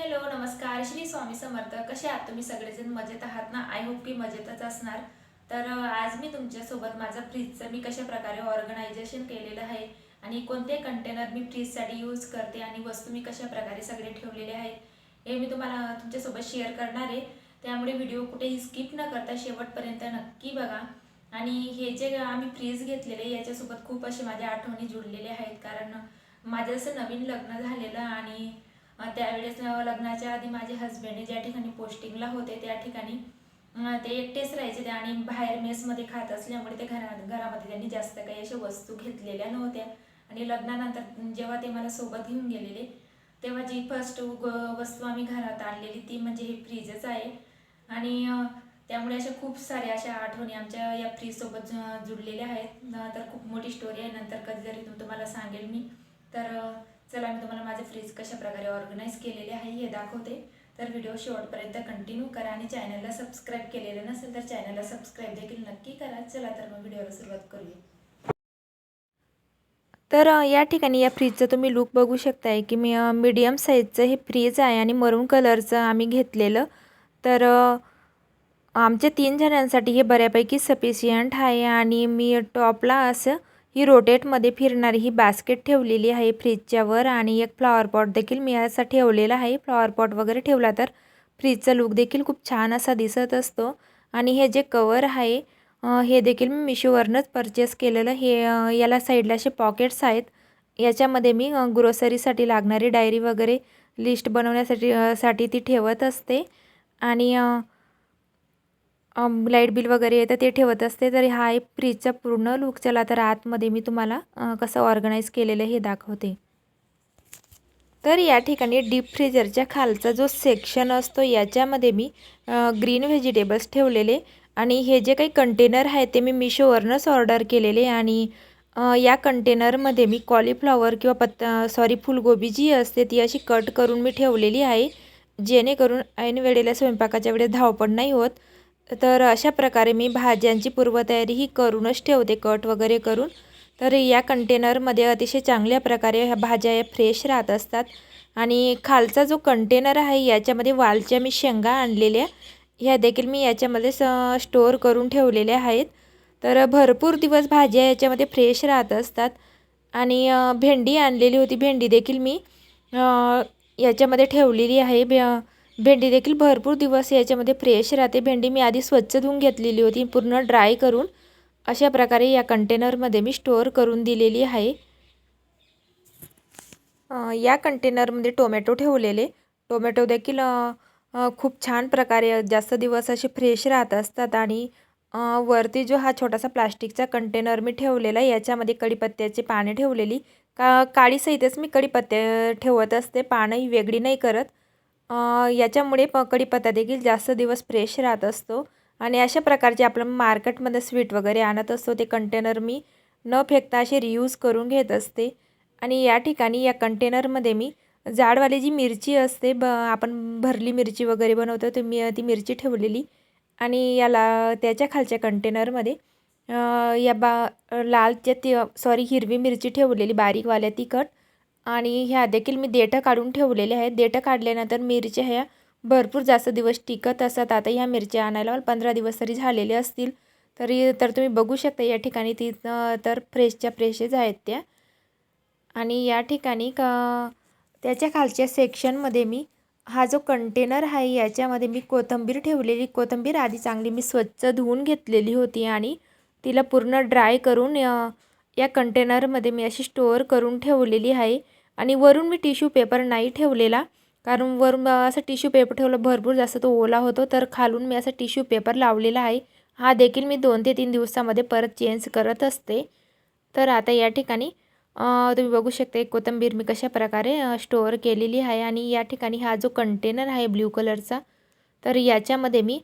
Hello नमस्कार. श्री स्वामी समर्थ. कसे आहात तुम्ही? सगळेजण मजेत आहात ना? आय होप की मजेतच असणार. तर आज मी तुमच्यासोबत माझं फ्रीजचं मी कशा प्रकारे ऑर्गनायझेशन केलेलं आहे आणि कोणते कंटेनर मी फ्रीजसाठी यूज करते आणि वस्तू मी कशा प्रकारे सगळे ठेवलेले आहेत हे मी तुम्हाला तुमच्यासोबत शेअर करणार आहे. त्यामुळे व्हिडिओ कुठेही स्किप न करता शेवटपर्यंत नक्की बघा. आणि हे जे आम्ही फ्रीज घेतलेले याच्यासोबत खूप असे माझ्या आठवणी जुळलेल्या आहेत. कारण माझं असं नवीन लग्न झालेलं आणि त्यावेळेस लग्नाच्या आधी माझे हस्बंड ज्या ठिकाणी पोस्टिंगला होते त्या ठिकाणी ते एकटेच राहायचे ते आणि बाहेर मेसमध्ये खात असल्यामुळे ते घरा घरामध्ये त्यांनी जास्त काही अशा वस्तू घेतलेल्या नव्हत्या. आणि लग्नानंतर जेव्हा ते मला सोबत घेऊन गेलेले तेव्हा जी फर्स्ट वस्तू आम्ही घरात आणलेली ती म्हणजे हे फ्रीजच आहे. आणि त्यामुळे अशा खूप साऱ्या अशा आठवणी आमच्या या फ्रीजसोबत जुडलेल्या जुळलेल्या आहेत तर खूप मोठी स्टोरी आहे. नंतर कधीतरी तुम तुम्हाला सांगेल मी. तर चला मी तुम्हाला माझे फ्रीज कशा प्रकारे ऑर्गनाईज केलेले आहे हे दाखवते. तर व्हिडिओ शेवटपर्यंत कंटिन्यू करा आणि चॅनलला सबस्क्राईब केलेलं नसेल तर चॅनलला सबस्क्राईब देखील नक्की करा. चला तर मग व्हिडिओला सुरुवात करूया. तर या ठिकाणी या फ्रीजचं तुम्ही लुक बघू शकताय की मी मीडियम साईजचं हे फ्रीज आहे आणि मरून कलरचं आम्ही घेतलेलं. तर आमच्या तीन जणांसाठी हे बऱ्यापैकी सफिशियंट आहे आणि मी टॉपला असं ही रोटेटमध्ये फिरणारी ही बास्केट ठेवलेली आहे फ्रीजच्या वर आणि एक फ्लॉवर पॉट देखील मी असा ठेवलेला आहे. फ्लॉवर पॉट वगैरे ठेवला तर फ्रीजचा लुक देखील खूप छान असा दिसत असतो. आणि हे जे कवर आहे हे देखील मी मिशोवरनंच परचेस केलेलं. हे याला साईडला असे पॉकेट्स आहेत. याच्यामध्ये मी ग्रोसरीसाठी लागणारी डायरी वगैरे लिस्ट बनवण्यासाठी साठी ती ठेवत असते. आणि लाइट बिल वगैरे येतं ते ठेवत असते. तर हा एक फ्रीजचा पूर्ण लुक चला तर आतमध्ये मी तुम्हाला कसं ऑर्गनाईज केलेलं हे दाखवते. तर या ठिकाणी डीप फ्रीजरच्या खालचा जो सेक्शन असतो याच्यामध्ये मी ग्रीन व्हेजिटेबल्स ठेवलेले. आणि हे जे काही कंटेनर आहे ते मी मिशोवरनंच ऑर्डर केलेले. आणि या कंटेनरमध्ये मी कॉलीफ्लॉवर किंवा पत्ता सॉरी फुलगोबी जी असते ती अशी कट करून मी ठेवलेली आहे. जेणेकरून ऐन वेळेला स्वयंपाकाच्या वेळेस धावपड नाही होत. तर अशा प्रकारे मी भाज्यांची पूर्वतयारी ही करूनच ठेवते कट वगैरे करून. तर या कंटेनरमध्ये अतिशय चांगल्या प्रकारे ह्या भाज्या या फ्रेश राहत असतात. आणि खालचा जो कंटेनर आहे याच्यामध्ये वालच्या मी शेंगा आणलेल्या ह्या देखील मी याच्यामध्ये स स्टोअर करून ठेवलेल्या आहेत. तर भरपूर दिवस भाज्या याच्यामध्ये फ्रेश राहत असतात. आणि भेंडी आणलेली होती भेंडी देखील मी याच्यामध्ये ठेवलेली आहे. भे भेंडी देखील भरपूर दिवस याच्यामध्ये फ्रेश राहते. भेंडी मी आधी स्वच्छ धुवून घेतलेली होती पूर्ण ड्राय करून अशा प्रकारे या कंटेनरमध्ये मी स्टोअर करून दिलेली आहे. या कंटेनरमध्ये टोमॅटो ठेवलेले. टोमॅटो देखील खूप छान प्रकारे जास्त दिवस असे फ्रेश राहत असतात आणि वरती जो हा छोटासा प्लास्टिकचा कंटेनर मी ठेवलेला आहे याच्यामध्ये कढीपत्त्याची पाने ठेवलेली. का काळीसहितच मी कढीपत्ते ठेवत असते पानंही वेगळी नाही करत. याच्यामुळे प कढीपत्ता देखील जास्त दिवस फ्रेश राहत असतो. आणि अशा प्रकारचे आपण मार्केटमध्ये स्वीट वगैरे आणत असतो. ते कंटेनर मी न फेकता असे रियूज करून घेत असते. आणि या ठिकाणी या कंटेनरमध्ये मी जाडवाली जी मिरची असते ब आपण भरली मिरची वगैरे बनवतो ते मी ती मिरची ठेवलेली. आणि याला त्याच्या खालच्या कंटेनरमध्ये या बा लालच्या ती सॉरी हिरवी मिरची ठेवलेली बारीकवाल्या तिखट. आणि ह्या देखील मी देठं काढून ठेवलेल्या आहेत. देठं काढल्यानंतर मिरच्या ह्या भरपूर जास्त दिवस टिकत असतात. आता ह्या मिरच्या आणायला मला पंधरा दिवस तरी झालेले असतील. तरी तर तुम्ही बघू शकता या ठिकाणी ती तर फ्रेशच्या फ्रेशच आहेत त्या. आणि या ठिकाणी क त्याच्या खालच्या सेक्शनमध्ये मी हा जो कंटेनर आहे याच्यामध्ये मी कोथिंबीर ठेवलेली. कोथिंबीर आधी चांगली मी स्वच्छ धुवून घेतलेली होती आणि तिला पूर्ण ड्राय करून या कंटेनरमध्ये मी अशी स्टोअर करून ठेवलेली आहे. आणि वरून मी टिश्यू पेपर नाही ठेवलेला. कारण वरून असा असं टिश्यू पेपर ठेवलं भरपूर जास्त तो ओला होतो. तर खालून मी असा टिश्यू पेपर लावलेला आहे. हा देखील मी दोन ते तीन दिवसामध्ये परत चेंज करत असते. तर आता या ठिकाणी तुम्ही बघू शकता एक कोथिंबीर मी कशा प्रकारे स्टोअर केलेली आहे. आणि या ठिकाणी हा जो कंटेनर आहे ब्ल्यू कलरचा तर याच्यामध्ये मी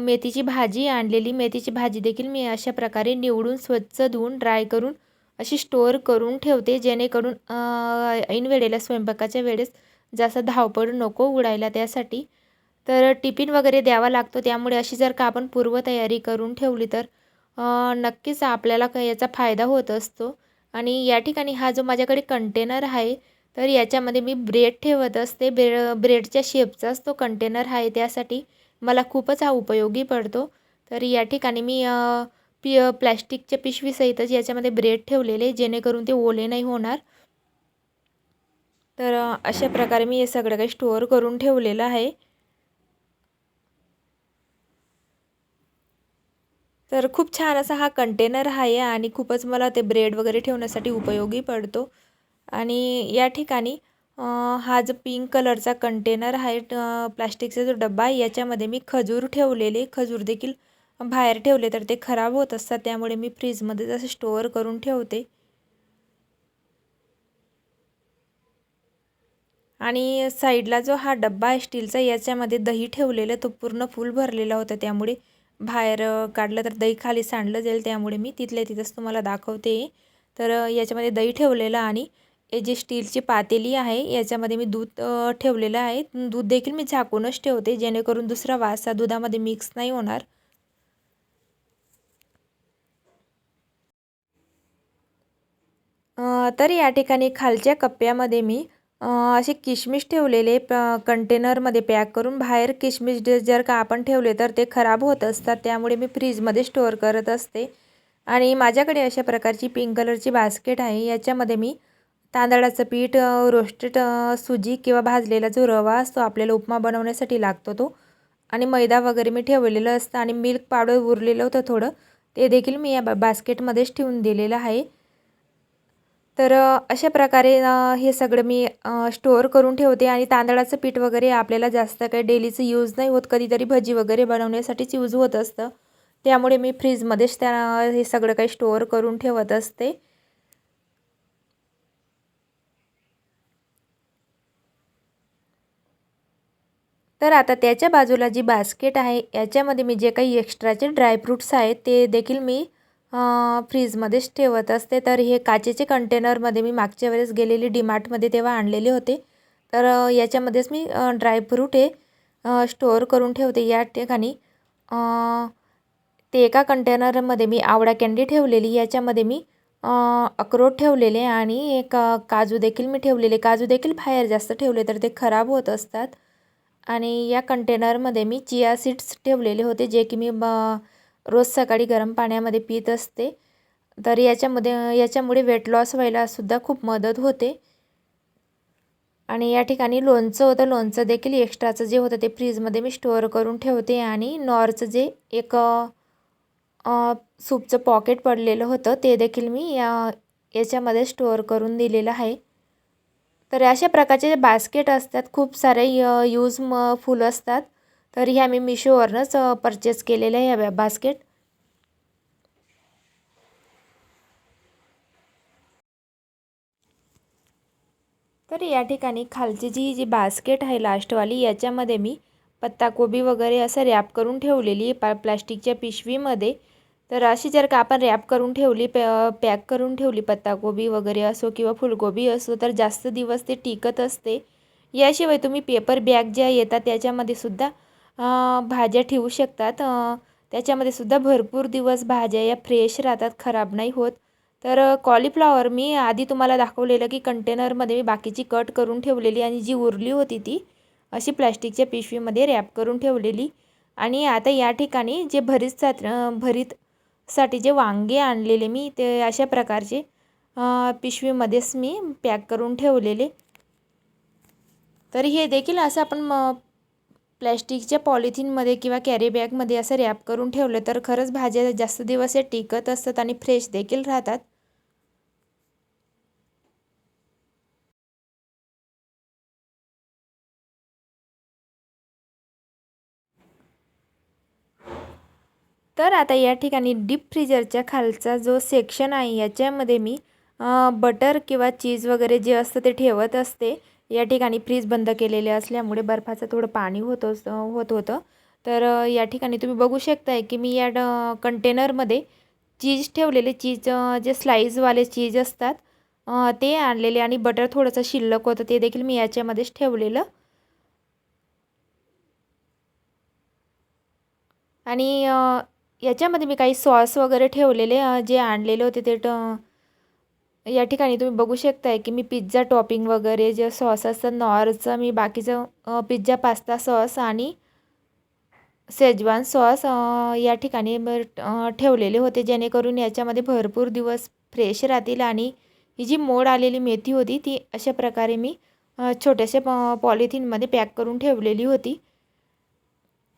मेथीची भाजी आणलेली. मेथीची भाजी देखील मी अशा प्रकारे निवडून स्वच्छ धुवून ड्राय करून अशी स्टोअर करून ठेवते. जेणेकरून ऐन वेळेला स्वयंपाकाच्या वेळेस जास्त धावपळ नको उडायला त्यासाठी. तर टिफिन वगैरे द्यावा लागतो. त्यामुळे अशी जर का आपण पूर्वतयारी करून ठेवली तर नक्कीच आपल्याला याचा फायदा होत असतो. आणि या ठिकाणी हा जो माझ्याकडे कंटेनर आहे तर याच्यामध्ये मी ब्रेड ठेवत असते. ब्रे ब्रेडच्या शेपचाच तो कंटेनर आहे त्यासाठी मला खूपच हा उपयोगी पडतो. तर या ठिकाणी मी पि प्लॅस्टिकच्या पिशवीसहितच याच्यामध्ये ब्रेड ठेवलेले जेणेकरून ते ओले नाही होणार. तर अशा प्रकारे मी हे सगळं काही स्टोअर करून ठेवलेलं आहे. तर खूप छान असा हा कंटेनर आहे आणि खूपच मला ते ब्रेड वगैरे ठेवण्यासाठी उपयोगी पडतो. आणि या ठिकाणी हा जो पिंक कलरचा कंटेनर आहे प्लास्टिकचा जो डब्बा आहे याच्यामध्ये मी खजूर ठेवलेले. खजूर देखील बाहेर ठेवले तर ते खराब होत असतात. त्यामुळे मी फ्रीजमध्ये जसं स्टोअर करून ठेवते. आणि साईडला जो हा डब्बा आहे स्टीलचा याच्यामध्ये दही ठेवलेलं. तो पूर्ण फुल भरलेला होता. त्यामुळे बाहेर काढलं तर दही खाली सांडलं जाईल. त्यामुळे मी तिथल्या तिथंच तुम्हाला दाखवते. तर याच्यामध्ये दही ठेवलेलं आणि हे जी स्टीलची पातेली आहे याच्यामध्ये मी दूध ठेवलेलं आहे. दूध देखील मी झाकूनच ठेवते जेणेकरून दुसरा वास हा दुधामध्ये मिक्स नाही होणार. तर या ठिकाणी खालच्या कप्प्यामध्ये मी असे किशमिश ठेवलेले प कंटेनरमध्ये पॅक करून बाहेर किशमिश जर का आपण ठेवले तर ते खराब होत असतात. त्यामुळे मी फ्रीजमध्ये स्टोअर करत असते. आणि माझ्याकडे अशा प्रकारची पिंक कलरची बास्केट आहे. याच्यामध्ये मी तांदळाचं पीठ रोस्टेड सुजी किंवा भाजलेला जो रवा असतो आपल्याला उपमा बनवण्यासाठी लागतो तो. आणि मैदा वगैरे मी ठेवलेलं असतं आणि मिल्क पावडर उरलेलं होतं थोडं. ते देखील मी या बा बास्केटमध्येच ठेवून दिलेलं आहे. तर अशा प्रकारे हे सगळं मी स्टोअर करून ठेवते आणि तांदळाचं पीठ वगैरे आपल्याला जास्त काही डेलीचं यूज नाही होत. कधीतरी भजी वगैरे बनवण्यासाठीच यूज होत असतं. त्यामुळे मी फ्रीजमध्येच त्या हे सगळं काही स्टोअर करून ठेवत असते. तर आता त्याच्या बाजूला जी बास्केट आहे याच्यामध्ये मी जे काही एक्स्ट्राचे ड्रायफ्रूट्स आहेत ते देखील मी फ्रीजमध्येच ठेवत असते. तर हे काचेचे कंटेनरमध्ये मी मागच्या वेळेस गेलेली डीमार्टमध्ये तेव्हा आणलेले होते. तर याच्यामध्येच मी ड्रायफ्रूट हे स्टोअर करून ठेवते. या ठिकाणी ते एका कंटेनरमध्ये मी आवळा कँडी ठेवलेली याच्यामध्ये मी अक्रोड ठेवलेले आणि एक काजू देखील मी ठेवलेले. काजू देखील बाहेर जास्त ठेवले तर ते खराब होत असतात. आणि या कंटेनरमध्ये मी चिया सीड्स ठेवलेले होते जे की मी ब रोज सकाळी गरम पाण्यामध्ये पीत असते. तर याच्यामध्ये याच्यामुळे वेट लॉस व्हायला सुद्धा खूप मदत होते. आणि या ठिकाणी लोणचं होतं. लोणचं देखील एक्स्ट्राचं जे होतं ते फ्रीजमध्ये मी स्टोअर करून ठेवते आणि नॉरचं जे एक सूपचं पॉकेट पडलेलं होतं ते देखील मी या याच्यामध्ये स्टोअर करून दिलेलं आहे. तर अशा प्रकारचे जे बास्केट असतात खूप सारे यूज म फुल असतात. तर ह्या मी मिशोवरनंच परचेस केलेल्या ह्या बास्केट तर या ठिकाणी खालची जी जी बास्केट आहे लास्टवाली याच्यामध्ये मी पत्ताकोबी वगैरे असं रॅप करून ठेवलेली आहे. पा प्लास्टिकच्या पिशवीमध्ये. तर अशी जर का आपण रॅप करून ठेवली पॅ पॅक करून ठेवली पत्ताकोबी वगैरे असो किंवा फुलगोबी असो तर जास्त दिवस ते टिकत असते. याशिवाय तुम्ही पेपर बॅग ज्या येतात त्याच्यामध्ये सुद्धा भाज्या ठेवू शकतात. त्याच्यामध्ये सुद्धा भरपूर दिवस भाज्या या फ्रेश राहतात खराब नाही होत. तर कॉलीफ्लॉवर मी आधी तुम्हाला दाखवलेलं की कंटेनरमध्ये मी बाकीची कट करून ठेवलेली आणि जी उरली होती ती अशी प्लॅस्टिकच्या पिशवीमध्ये रॅप करून ठेवलेली. आणि आता या ठिकाणी जे भरीत साठी जे वांगे आणलेले मी ते अशा प्रकारचे पिशवीमध्येच मी पॅक करून ठेवलेले. तर हे देखील असं आपण म प्लॅस्टिकच्या पॉलिथिनमध्ये किंवा कॅरी बॅगमध्ये असं रॅप करून ठेवलं तर खरंच भाज्या जास्त दिवस हे टिकत असतात आणि फ्रेश देखील राहतात. तर आता या ठिकाणी डीप फ्रीजरच्या खालचा जो सेक्शन आहे याच्यामध्ये मी बटर किंवा चीज वगैरे जे असतं ते ठेवत असते. या ठिकाणी फ्रीज बंद केलेले असल्यामुळे बर्फाचं थोडं पाणी होत अस- होत होतं. तर या ठिकाणी तुम्ही बघू शकताय की मी या ड कंटेनरमध्ये चीज ठेवलेले चीज जे स्लाईजवाले चीज असतात ते आणलेले आणि बटर थोडंसं शिल्लक होतं ते देखील मी याच्यामध्येच ठेवलेलं. आणि याच्यामध्ये मी काही सॉस वगैरे ठेवलेले जे आणलेले होते ते ट या ठिकाणी तुम्ही बघू शकताय की मी पिझ्झा टॉपिंग वगैरे जे सॉस असतं नॉरचं मी बाकीचं पिझ्झा पास्ता सॉस आणि शेजवान सॉस या ठिकाणी ठेवलेले होते जेणेकरून याच्यामध्ये भरपूर दिवस फ्रेश राहतील आणि ही जी मोड आलेली मेथी होती ती अशा प्रकारे मी छोट्याशा पॉलिथिनमध्ये पॅक करून ठेवलेली होती.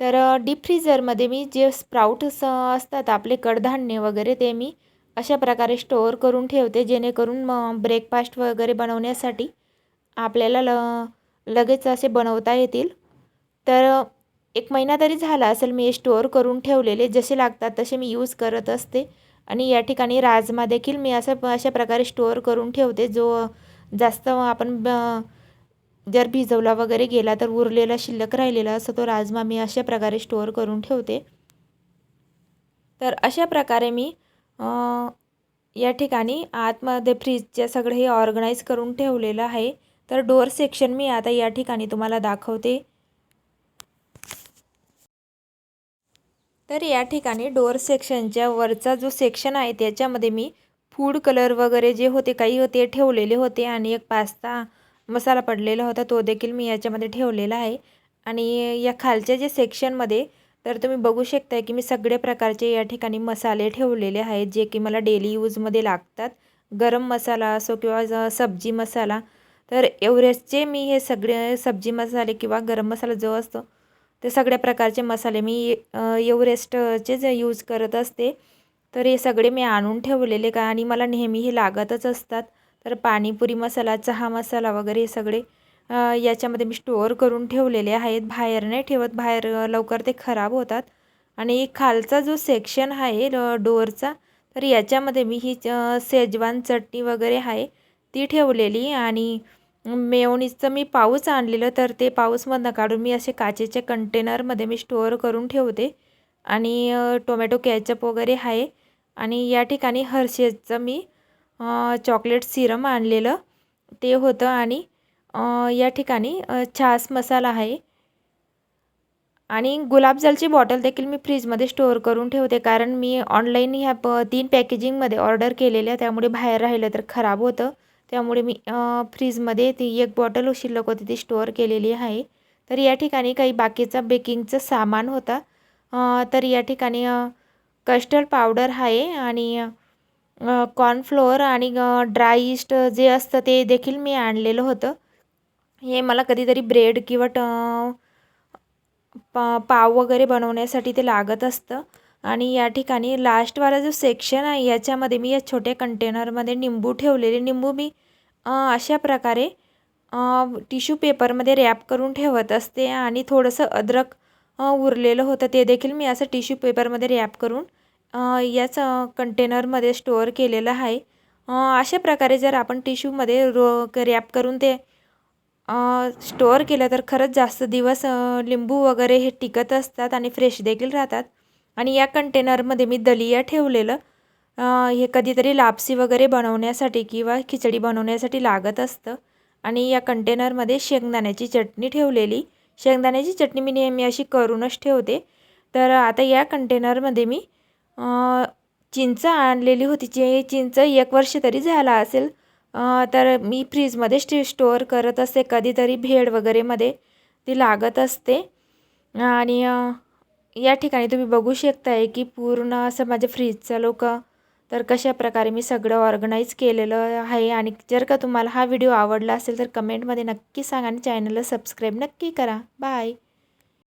तर डीप फ्रीजरमध्ये मी जे स्प्राउट्स असतात आपले कडधान्य वगैरे ते मी अशा प्रकारे स्टोअर करून ठेवते जेणेकरून मग ब्रेकफास्ट वगैरे बनवण्यासाठी आपल्याला ल लगेच असे बनवता येतील. तर एक महिना तरी झाला असेल मी स्टोअर करून ठेवलेले जसे लागतात तसे मी यूज करत असते. आणि या ठिकाणी राजमा देखील मी असं अशा प्रकारे स्टोअर करून ठेवते जो जास्त आपण ब- जर भिजवला वगैरे गेला तर उरलेला शिल्लक राहिलेला असं तो राजमा मी अशा प्रकारे स्टोअर करून ठेवते. तर अशा प्रकारे मी या ठिकाणी आतमध्ये फ्रीजचे सगळं हे ऑर्गनाईज करून ठेवलेलं आहे. तर डोअर सेक्शन मी आता या ठिकाणी तुम्हाला दाखवते. तर या ठिकाणी डोअर सेक्शनच्या वरचा जो सेक्शन आहे त्याच्यामध्ये मी फूड कलर वगैरे जे होते काही होते ठेवलेले होते आणि एक पास्ता मसाला पडलेला होता तो देखील मी याच्यामध्ये ठेवलेला आहे. आणि या खालच्या जे सेक्शनमध्ये तर तुम्ही बघू शकताय की मी सगळ्या प्रकारचे या ठिकाणी मसाले ठेवलेले आहेत जे की मला डेली यूजमध्ये लागतात. गरम मसाला असो किंवा सब्जी मसाला तर एव्हरेस्टचे मी हे सगळे सब्जी मसाले किंवा गरम मसाला जो असतो ते सगळ्या प्रकारचे मसाले मी अ, जे यूज करत असते तर हे सगळे मी आणून ठेवलेले का आणि मला नेहमी हे लागतच असतात. तर पाणीपुरी मसाला चहा मसाला वगैरे हे सगळे याच्यामध्ये मी स्टोअर करून ठेवलेले आहेत. बाहेर नाही ठेवत. बाहेर लवकर ते खराब होतात. आणि खालचा जो सेक्शन आहे डोअरचा तर याच्यामध्ये मी ही सेजवान शेजवान चटणी वगैरे आहे ती ठेवलेली. आणि मेवणीचं मी पाऊस आणलेलं तर ते पाऊसमधनं काढून मी असे काचेच्या कंटेनरमध्ये मी स्टोअर करून ठेवते. आणि टोमॅटो कॅचअप वगैरे आहे. आणि या ठिकाणी हर्षेजचं मी चॉकलेट सिरम आणलेलं. ते होतं आणि या ठिकाणी छास मसाला आहे. आणि गुलाबजलची बॉटल देखील मी फ्रीजमध्ये स्टोअर करून ठेवते. कारण मी ऑनलाईन ह्या प तीन पॅकेजिंगमध्ये ऑर्डर केलेल्या. त्यामुळे बाहेर राहिलं तर खराब होतं. त्यामुळे मी फ्रीजमध्ये ती एक बॉटल शिल्लक होती ती स्टोअर केलेली आहे. तर या ठिकाणी काही बाकीचा बेकिंगचं सामान होता. तर या ठिकाणी कस्टर्ड पावडर आहे आणि कॉर्नफ्लोअर आणि ड्राय इस्ट जे असतं ते देखील मी आणलेलं होतं. हे मला कधीतरी ब्रेड किंवा ट पा पाव वगैरे बनवण्यासाठी ते लागत असतं. आणि या ठिकाणी लास्टवाला जो सेक्शन आहे याच्यामध्ये मी या छोट्या कंटेनरमध्ये निंबू ठेवलेले. निंबू मी अशा प्रकारे टिश्यू पेपरमध्ये रॅप करून ठेवत असते आणि थोडंसं अद्रक उरलेलं होतं ते देखील मी असं टिश्यू पेपरमध्ये रॅप करून याच कंटेनरमध्ये स्टोअर केलेलं आहे. अशा प्रकारे जर आपण टिश्यूमध्ये रो रॅप करून ते स्टोअर केलं तर खरंच जास्त दिवस लिंबू वगैरे हे टिकत असतात आणि फ्रेश देखील राहतात. आणि या कंटेनरमध्ये मी दलिया ठेवलेलं. हे कधीतरी लापसी वगैरे बनवण्यासाठी किंवा खिचडी बनवण्यासाठी लागत असतं. आणि या कंटेनरमध्ये शेंगदाण्याची चटणी ठेवलेली. शेंगदाण्याची चटणी मी नेहमी अशी करूनच ठेवते. तर आता या कंटेनरमध्ये मी चिंच आणलेली होती जे चिंच एक वर्ष तरी झाला असेल. तर मी फ्रीजमध्ये स्टे स्टोअर करत असते कधीतरी भेळ वगैरेमध्ये ती लागत असते. आणि या ठिकाणी तुम्ही बघू शकताय की पूर्ण असं माझ्या फ्रीजचं लोक तर कशा प्रकारे मी सगळं ऑर्गनाईज केलेलं आहे. आणि जर का तुम्हाला हा व्हिडिओ आवडला असेल तर कमेंटमध्ये नक्की सांगा आणि चॅनलला सबस्क्राईब नक्की करा. बाय.